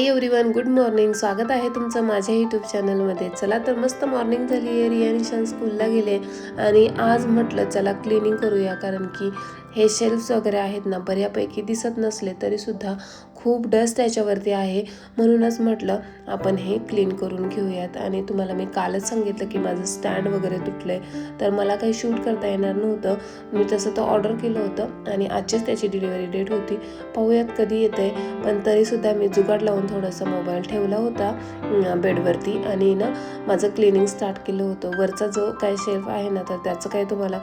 Hi everyone good morning स्वागत आहे तुमचं माझ्या यूट्यूब चॅनलमध्ये चला तर मस्त मॉर्निंग झाली आहे. रिया स्कूलला गेले आणि आज म्हटलं चला क्लिनिंग करूया कारण की हे शेल्फ्स वगैरे आहेत ना बऱ्यापैकी दिसत नसले तरीसुद्धा खूप डस्ट त्याच्यावरती आहे. म्हणूनच म्हटलं आपण हे क्लीन करून घेऊयात. आणि तुम्हाला मी कालच सांगितलं की माझं स्टँड वगैरे तुटलं आहे तर मला काही शूट करता येणार नव्हतं. मी तसं तर ऑर्डर केलं होतं आणि आजचीच त्याची डिलिव्हरी डेट होती. पाहूयात कधी येते पण तरीसुद्धा मी जुगाड लावून थोडासा मोबाईल ठेवला होता बेडवरती आणि ना माझं क्लिनिंग स्टार्ट केलं होतं. वरचा जो काय शेल्फ आहे ना तर त्याचं काय तुम्हाला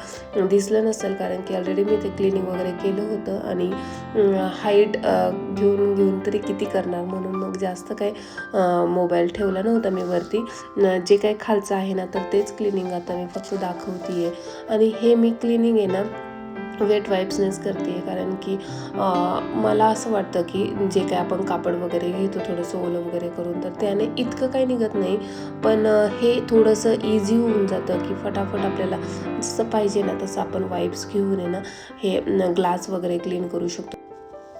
दिसलं नसेल. कारण की ऑलरेडी मी ते क्लिनिंग वगैरे केलं होतं. आणि हाईट घेऊन घेऊन तरी किती करणार? म्हणून मग जास्त काय मोबाईल ठेवला नव्हता मी वरती. जे काही खालचं आहे ना तर तेच क्लिनिंग आता मी फक्त दाखवते आहे आणि हे मी क्लिनिंग आहे ना वेट वाईप्सनेच करते कारण की मला असं वाटतं की जे काय आपण कापड वगैरे घेतो थोडंसं ओलं वगैरे करून तर त्याने इतकं काही निघत नाही. पण हे थोडंसं इझी होऊन जातं की फटाफट आपल्याला जसं पाहिजे ना तसं आपण वाईप्स घेऊन आहे ना हे ग्लास वगैरे क्लीन करू शकतो.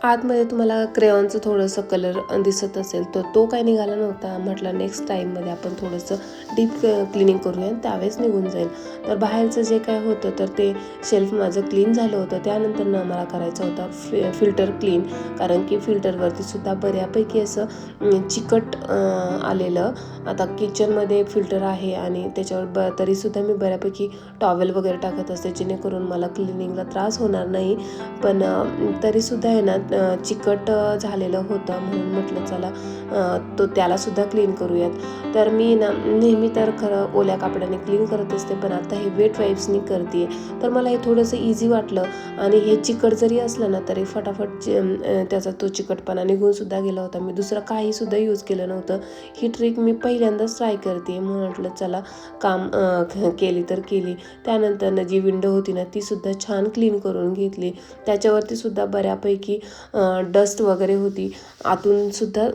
आतमध्ये तुम्हाला क्रेऑनचं थोडंसं कलर दिसत असेल तर तो काही निघाला नव्हता. म्हटलं नेक्स्ट टाईममध्ये आपण थोडंसं डीप क्लिनिंग करूया आणि त्यावेळेस निघून जाईल. तर बाहेरचं जे काय होतं तर ते शेल्फ माझं क्लीन झालं होतं. त्यानंतर न मला करायचं होता फि फिल्टर क्लीन कारण की फिल्टरवरती सुद्धा बऱ्यापैकी असं चिकट आलेलं. आता किचनमध्ये फिल्टर आहे आणि त्याच्यावर ब तरीसुद्धा मी बऱ्यापैकी टॉवेल वगैरे टाकत असते जेणेकरून मला क्लिनिंगला त्रास होणार नाही. पण तरीसुद्धा आहे ना चिकट झालेलं होतं म्हणून म्हटलं चला तो त्यालासुद्धा क्लीन करूयात. तर मी ना नेहमी तर खरं ओल्या कापडाने क्लीन करत असते पण आता हे वेट वाईप्सनी करते तर मला हे थोडंसं इझी वाटलं आणि हे चिकट जरी असलं ना तरी फटाफट त्याचा तो चिकटपणा निघूनसुद्धा गेला होता. मी दुसरं काहीसुद्धा यूज केलं नव्हतं. ही ट्रिक मी पहिल्यांदाच ट्राय करते. म्हणून म्हटलं चला काम केली तर केली. त्यानंतर जी विंडो होती ना ती सुद्धा छान क्लीन करून घेतली. त्याच्यावरती सुद्धा बऱ्यापैकी डस्ट वगैरे होती. आतून सुद्धा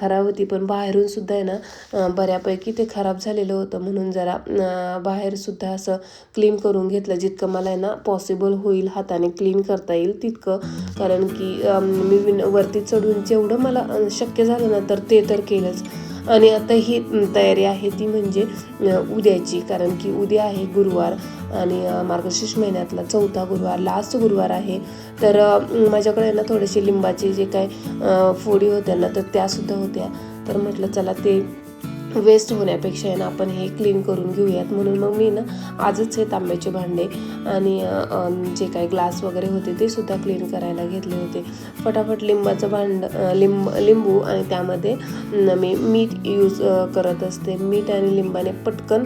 खराब होती. पण बाहेरून सुद्धा आहे ना बऱ्यापैकी ते खराब झालेलं होतं. म्हणून जरा बाहेरसुद्धा असं क्लीन करून घेतलं. जितकं मला आहे ना पॉसिबल होईल हाताने क्लीन करता येईल तितकं. कारण की मी विन वरती चढून जेवढं मला शक्य झालं ना तर ते तर केलंच. आणि आता ही तयारी आहे ती म्हणजे उद्याची. कारण की उद्या आहे गुरुवार. आणि मार्गशीर्ष महिन्यातला चौथा गुरुवार लास्ट गुरुवार आहे. तर माझ्याकडे ना थोडेसे लिंबाचे जे काय फोडी होत्या ना तर त्यासुद्धा होत्या. तर म्हटलं चला ते वेस्ट होण्यापेक्षा आहे ना आपण हे क्लीन करून घेऊयात. म्हणून मग मी ना आजच हे तांब्याचे भांडे. आणि जे काही ग्लास वगैरे होते ते सुद्धा क्लीन करायला घेतले होते. फटाफट लिंबाचं भांड लिंब लिंबू आणि त्यामध्ये मी मीठ यूज करत असते. मीठ आणि लिंबाने पटकन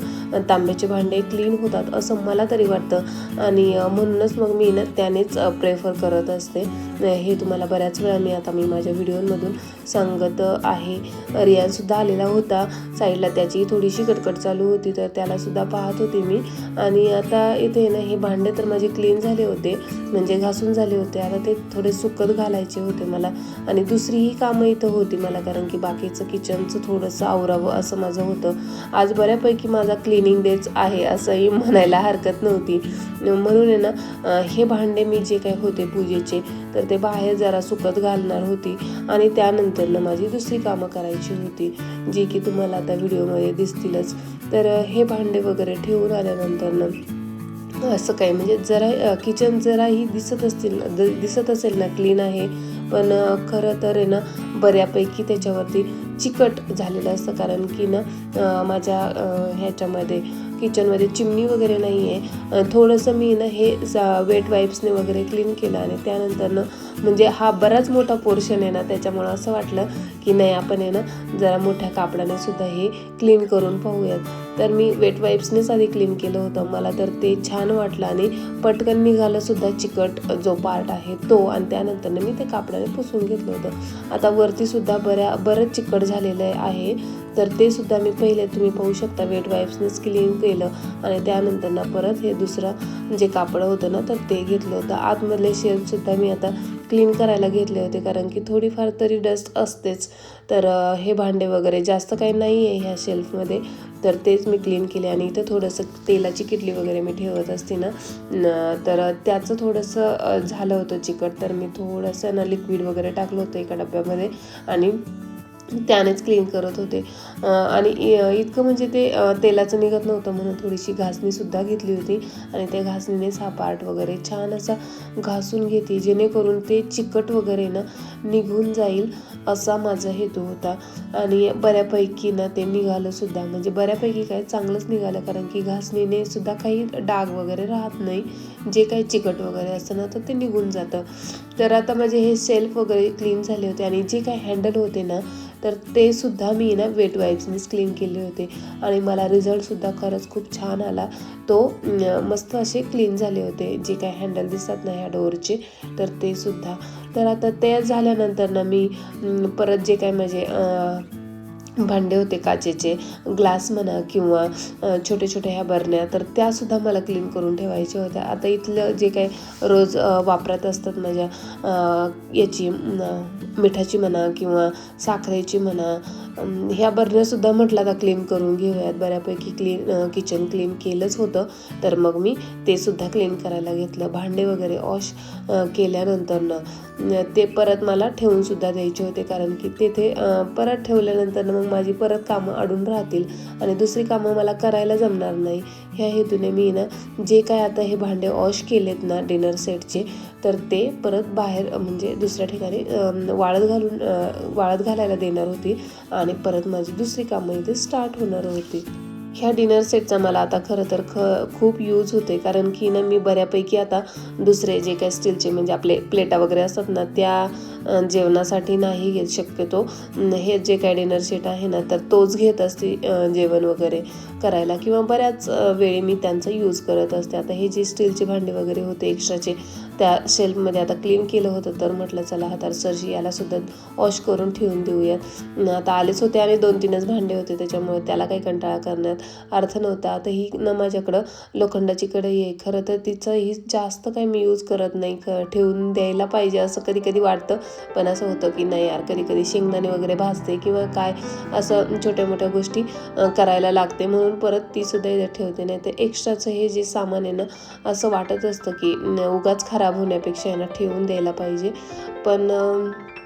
तांब्याचे भांडे क्लीन होतात असं मला तरी वाटतं. आणि म्हणूनच मग मी ना त्यानेच प्रेफर करत असते. हे तुम्हाला बऱ्याच वेळा मी आता मी माझ्या व्हिडिओमधून सांगत आहे. रियानसुद्धा आलेला होता. साईडला त्याची थोडीशी कटकट चालू होती तर त्याला सुद्धा पाहत होते मी. आणि आता इथे ना हे भांडे तर माझे क्लीन झाले होते म्हणजे घासून झाले होते. आता ते थोडे सुकत घालायचे होते मला. आणि दुसरीही कामं इथं होती मला कारण की बाकीचं किचनचं थोडंसं आवरावं असं माझं होतं. आज बऱ्यापैकी माझा क्लिनिंग डेच आहे असंही म्हणायला हरकत नव्हती. म्हणून आहे ना हे भांडे मी जे काही होते पूजेचे तर ते बाहेर जरा सुकत घालणार होती. आणि त्यानंतरनं माझी दुसरी कामं करायची होती जी की तुम्हाला आता व्हिडिओमध्ये दिसतीलच. तर हे भांडे वगैरे ठेवून आल्यानंतरनं असं काही म्हणजे जरा किचन जराही दिसत असतील ना दिसत असेल ना क्लीन आहे. पण खरं तर आहे ना बऱ्यापैकी त्याच्यावरती चिकट झालेलं असतं कारण की ना माझ्या ह्याच्यामध्ये किचनमध्ये चिमणी वगैरे नाही आहे थोडंसं मी ना हे वेट वाईप्सने वगैरे क्लीन केलं आणि त्यानंतरनं म्हणजे हा बराच मोठा पोर्शन आहे ना त्याच्यामुळं असं वाटलं की नाही आपण आहे ना जरा मोठ्या कापडाने सुद्धा हे क्लीन करून पाहूयात. तर मी वेट वाईप्सनेच आधी क्लीन केलं होतं. मला तर ते छान वाटलं आणि पटकन निघालंसुद्धा चिकट जो पार्ट आहे तो. आणि त्यानंतरनं मी ते कापडाने पुसून घेतलं होतं. आता वरतीसुद्धा बऱ्या बरंच चिकट झालेलं आहे. तर ते सुद्धा मी पहिले तुम्ही पाहू शकता. वेट वाईप्सनेच क्लीन केलं आणि त्यानंतर ना परत हे दुसरं जे कापड होतं ना तर ते घेतलं होतं. आतमधले शेल्फसुद्धा मी आता क्लीन करायला घेतले होते कारण की थोडीफार तरी डस्ट असतेच. तर हे भांडे वगैरे जास्त काही नाही आहे ह्या शेल्फमध्ये तर तेच मी क्लीन केले आणि इथं थोडंसं तेलाची किटली वगैरे मी ठेवत असते ना. तर त्याचं थोडंसं झालं होतं चिकट तर मी थोडंसं ना लिक्विड वगैरे टाकलं होतं एका डब्यामध्ये. आणि त्यानेच क्लीन करत होते. आणि इतकं म्हणजे ते तेलाचं निघत नव्हतं म्हणून थोडीशी घासणीसुद्धा घेतली होती. आणि त्या घासणीनेच हा पार्ट वगैरे छान असा घासून घेते जेणेकरून ते चिकट वगैरे ना निघून जाईल असा माझा हेतू होता. आणि बऱ्यापैकी ना ते निघालंसुद्धा म्हणजे बऱ्यापैकी काय चांगलंच निघालं कारण की घासणीने सुद्धा काही डाग वगैरे राहत नाही. जे काही चिकट वगैरे असतं ना तर ते निघून जातं. तर आता माझे हे सेल्फ वगैरे क्लीन झाले होते आणि जे काही हँडल होते ना तर ते सुद्धा मी ना वेट वाईप्सनीच क्लीन केले होते. आणि मला रिझल्टसुद्धा खरंच खूप छान आला. तो मस्त असे क्लीन झाले होते. जे काही हँडल दिसतात ना ह्या डोअरचे तर ते सुद्धा. तर आता ते झाल्यानंतर ना मी परत जे काय माझे भांडे होते काचेचे ग्लास म्हणा किंवा छोट्या छोट्या ह्या बरण्या तर त्यासुद्धा मला क्लीन करून ठेवायच्या होत्या. आता इथलं जे काही रोज वापरत असतात माझ्या याची मिठाची म्हणा किंवा साखरेची म्हणा ह्या बरण्यासुद्धा म्हटलं आता क्लीन करून घेऊयात. बऱ्यापैकी क्लीन किचन क्लीन केलंच होतं. तर मग मी ते सुद्धा क्लीन करायला घेतलं. भांडे वगैरे वॉश केल्यानंतर ना ते परत मला ठेवून सुद्धा द्यायचे होते. कारण की तेथे परत ठेवल्यानंतर मग माझी परत कामं अडून राहतील. आणि दुसरी कामं मला करायला जमणार नाही. ह्या हेतूने मी ना जे काय आता हे भांडे वॉश केलेत ना डिनर सेटचे तर ते परत बाहेर म्हणजे दुसऱ्या ठिकाणी वाळत घालून वाळत घालायला देणार होती आणि परत माझी दुसरी कामं इथे स्टार्ट होणार होती. ह्या डिनर सेटचा मला आता खरं तर ख खूप यूज होते कारण की ना मी बऱ्यापैकी आता दुसरे जे काही स्टीलचे म्हणजे आपले प्लेटा वगैरे असतात ना त्या जेवणासाठी नाही घेत शक्यतो. हे जे काय डिनर सेट आहे ना तर तोच घेत असते जेवण वगैरे करायला. किंवा बऱ्याच वेळी मी त्यांचा यूज करत असते. आता हे जी स्टीलचे भांडे वगैरे होते एक्स्ट्राचे त्या शेल्फमध्ये आता क्लीन केलं होतं तर म्हटलं चला हातार सरजी यालासुद्धा वॉश करून ठेवून देऊयात. आता आलेच होते आणि दोन तीनच भांडे होते त्याच्यामुळे त्याला काही कंटाळा करण्यात अर्थ नव्हता. आता ही न माझ्याकडं लोखंडाची कढई आहे खरं तर तिचं ही जास्त काही मी यूज करत नाही क ठेवून द्यायला पाहिजे असं कधी कधी वाटतं. पण असं होतं की नाही यार कधी कधी शेंगदाणे वगैरे भाजते किंवा काय असं छोट्या मोठ्या गोष्टी करायला लागते. म्हणून परत ती सुद्धा ठेवते. नाही तर एक्स्ट्राचं हे जे सामान आहे ना असं वाटत असतं की उगाच खराब होण्यापेक्षा यांना ठेवून द्यायला पाहिजे. पण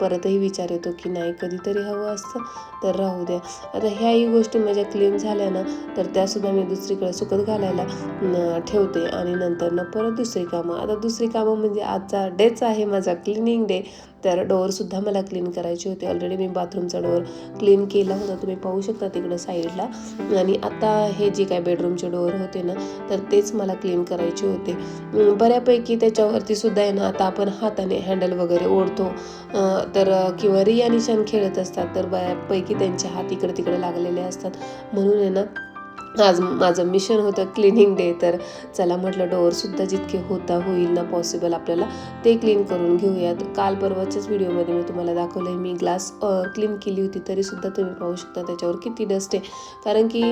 परतही विचार येतो की नाही कधीतरी हवं असतं तर राहू द्या. आता ह्याही गोष्टी माझ्या क्लीन झाल्या ना तर त्यासुद्धा मी दुसरीकडे सुकत घालायला ठेवते आणि नंतर ना परत दुसरी कामं. आता दुसरी कामं म्हणजे आजचा डेच आहे माझा क्लिनिंग डे तर डोअरसुद्धा मला क्लीन करायचे होते. ऑलरेडी मी बाथरूमचा डोअर क्लीन केला होता. तुम्ही पाहू शकता तिकडं साईडला आणि आता हे जे काय बेडरूमचे डोअर होते ना तर तेच मला क्लीन करायचे होते. बऱ्यापैकी त्याच्यावरती सुद्धा आहे ना आता आपण हाताने हँडल वगैरे ओढतो. तर किंवा रिया निशान खेळत असतात तर बऱ्यापैकी त्यांचे हात इकडे तिकडे लागलेले असतात. म्हणून आहे ना आज माझं मिशन होतं क्लिनिंग डे तर चला म्हटलं डोअरसुद्धा जितके होता होईल ना पॉसिबल आपल्याला ते क्लीन करून घेऊयात. काल परवाच्याच व्हिडिओमध्ये मी तुम्हाला दाखवलं आहे मी ग्लास क्लीन केली होती तरीसुद्धा तुम्ही पाहू शकता त्याच्यावर किती डस्ट आहे. कारण की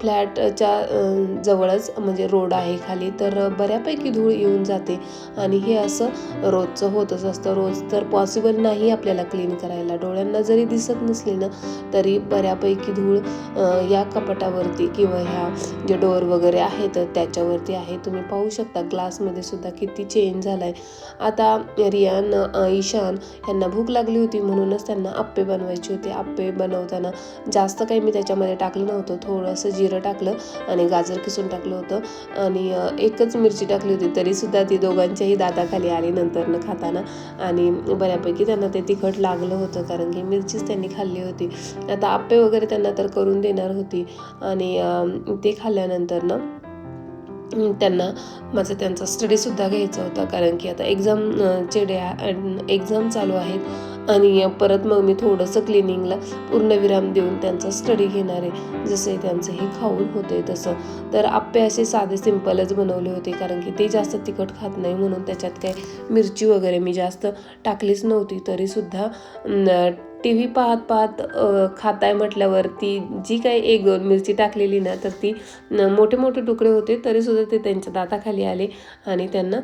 फ्लॅटच्या जवळच म्हणजे रोड आहे खाली तर बऱ्यापैकी धूळ येऊन जाते. आणि हे असं रोजचं होतच असतं. रोज तर पॉसिबल नाही आपल्याला क्लीन करायला. डोळ्यांना जरी दिसत नसली ना तरी बऱ्यापैकी धूळ या कपाटावर वरती किंवा ह्या जे डोअर वगैरे आहेत त्याच्यावरती आहे. तुम्ही पाहू शकता ग्लासमध्ये सुद्धा किती चेंज झाला आहे आता रियान ईशान यांना भूक लागली होती म्हणूनच त्यांना आप्पे बनवायचे होते. आप्पे बनवताना जास्त काही मी त्याच्यामध्ये टाकलं नव्हतं. थोडंसं जिरं टाकलं आणि गाजर किसून टाकलं होतं. आणि एकच मिरची टाकली होती तरीसुद्धा ती दोघांच्याही दाताखाली आली नंतर न खाताना. आणि बऱ्यापैकी त्यांना ते तिखट लागलं होतं कारण की मिरचीच त्यांनी खाल्ली होती. आता आप्पे वगैरे त्यांना तर करून देणार होती. आणि ते खाल्ल्यानंतर ना त्यांना माझं त्यांचा स्टडीसुद्धा घ्यायचा होता. कारण की आता एक्झाम चे डे एक्झाम चालू आहेत. आणि परत मग मी थोडंसं क्लिनिंगला पूर्णविराम देऊन त्यांचा स्टडी घेणार आहे. जसे त्यांचं हे खाऊन होते तसं. तर आप्पे असे साधे सिंपलच बनवले होते. कारण की ते जास्त तिखट खात नाही. म्हणून त्याच्यात काय मिरची वगैरे मी जास्त टाकलीच नव्हती. तरीसुद्धा टी व्ही पाहत पाहत खाताय म्हटल्यावरती जी काही एक दोन मिरची टाकलेली ना तर ती मोठे मोठे तुकडे होते तरीसुद्धा ते त्यांच्या दाताखाली आले आणि त्यांना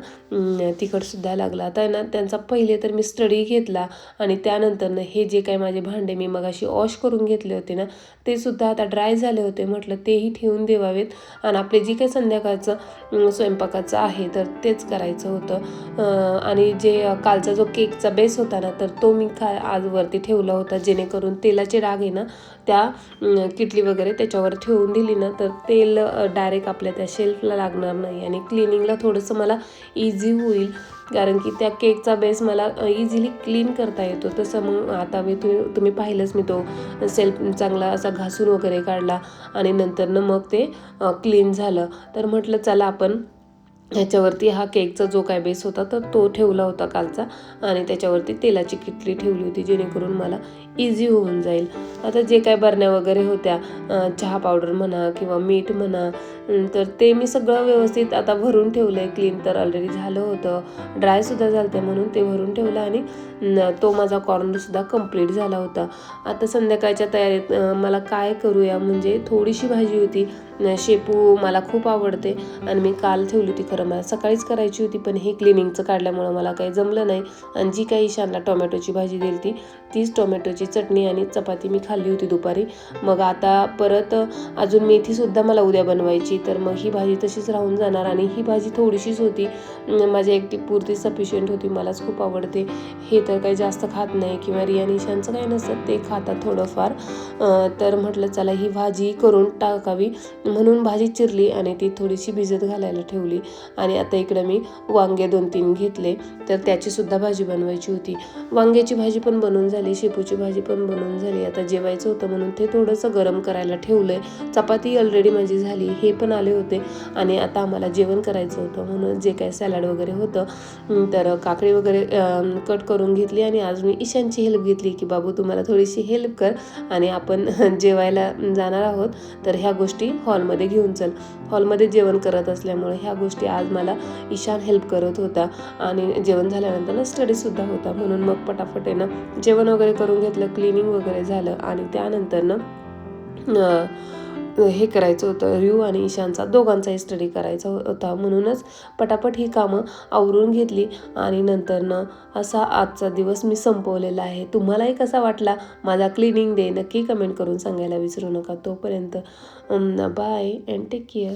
तिखटसुद्धा लागला. आता आहे ना त्यांचा पहिले तर मी स्टडी घेतला आणि त्यानंतरनं हे जे काही माझे भांडे मी मगाशी वॉश करून घेतले होते ना ते सुद्धा आता ड्राय झाले होते. म्हटलं तेही ठेवून देवावेत आणि आपले जी काही संध्याकाळचं स्वयंपाकाचं आहे तर तेच करायचं होतं. आणि जे कालचा जो केकचा बेस होता ना तर तो मी खा आजवरती ठेवला ठेवला होता जेणेकरून तेलाचे डाग आहे ना त्या किटली वगैरे त्याच्यावर ठेवून दिली ना तर तेल डायरेक्ट आपल्या त्या शेल्फला लागणार नाही आणि क्लिनिंगला थोडंसं मला इझी होईल. कारण की त्या केकचा बेस मला इझिली क्लीन करता येतो. तसं मग आता मी तुम्ही तुम्ही पाहिलंच मी तो सेल्फ चांगला असा घासून वगैरे काढला आणि नंतरनं मग ते क्लीन झालं. तर म्हटलं चला आपण ह्याच्यावरती हा केकचा जो काय बेस होता तर तो ठेवला होता कालचा. आणि त्याच्यावरती तेलाची किटली ठेवली होती जेणेकरून मला इझी होऊन जाईल. आता जे काय बरण्या वगैरे होत्या चहा पावडर म्हणा किंवा मीठ म्हणा तर ते मी सगळं व्यवस्थित आता भरून ठेवलं आहे क्लीन तर ऑलरेडी झालं होतं. ड्रायसुद्धा झालं होतं म्हणून ते भरून ठेवलं आणि तो माझा कॉर्नरसुद्धा कंप्लीट झाला होता. आता संध्याकाळच्या तयारीत मला काय करूया? म्हणजे थोडीशी भाजी होती. शेपू मला खूप आवडते. आणि मी काल ठेवली होती खरं मला सकाळीच करायची होती पण हे क्लिनिंगचं काढल्यामुळं मला काही जमलं नाही. आणि जी काही ईशानला टोमॅटोची भाजी दिली ती तीच टोमॅटोची चटणी आणि चपाती मी खाल्ली होती दुपारी. मग आता परत अजून मेथीसुद्धा मला उद्या बनवायची. तर मग ही भाजी तशीच राहून जाणार आणि ही भाजी थोडीशीच होती. माझी माझ्या एकटी पुरती सफिशियंट होती. मलाच खूप आवडते. हे तर काही जास्त खात नाही किंवा रिया निशांचं काही नसतं ते खातात थोडंफार. तर म्हटलं चला ही भाजी करून टाकावी. म्हणून भाजी चिरली आणि ती थोडीशी भिजत घालायला ठेवली. आणि आता इकडं मी वांगे दोन तीन घेतले. तर त्याचीसुद्धा भाजी बनवायची होती. वांग्याची भाजी पण बनवून झाली शेपूची भाजी पण बनवून झाली. आता जेवायचं होतं म्हणून ते थोडंसं गरम करायला ठेवलं आहे चपाती ऑलरेडी माझी झाली हे पण आले होते. आणि आता आम्हाला जेवण करायचं होतं म्हणून जे काय सॅलड वगैरे होतं तर काकडी वगैरे कट करून घेतली आणि आज मी ईशानची हेल्प घेतली की बाबू तुम्हाला थोडीशी हेल्प कर आणि आपण जेवायला जाणार आहोत. तर ह्या गोष्टी हॉलमध्ये घेऊन चल. हॉलमध्ये जेवण करत असल्यामुळे ह्या गोष्टी आज मला ईशान हेल्प करत होता. आणि जेवण झाल्यानंतर ना स्टडीसुद्धा होता. म्हणून मग पटापट आहे ना जेवण वगैरे करून घेतलं क्लिनिंग वगैरे झालं आणि त्यानंतर ना हे करायचं होतं. रिऊ आणि ईशानचा दोघांचाही स्टडी करायचा हो-, होता. म्हणूनच पटापट ही कामं आवरून घेतली आणि नंतरनं असा आजचा दिवस मी संपवलेला आहे. तुम्हालाही कसा वाटला? माझा क्लिनिंग डे नक्की कमेंट करून सांगायला विसरू नका. तोपर्यंत बाय अँड टेक केअर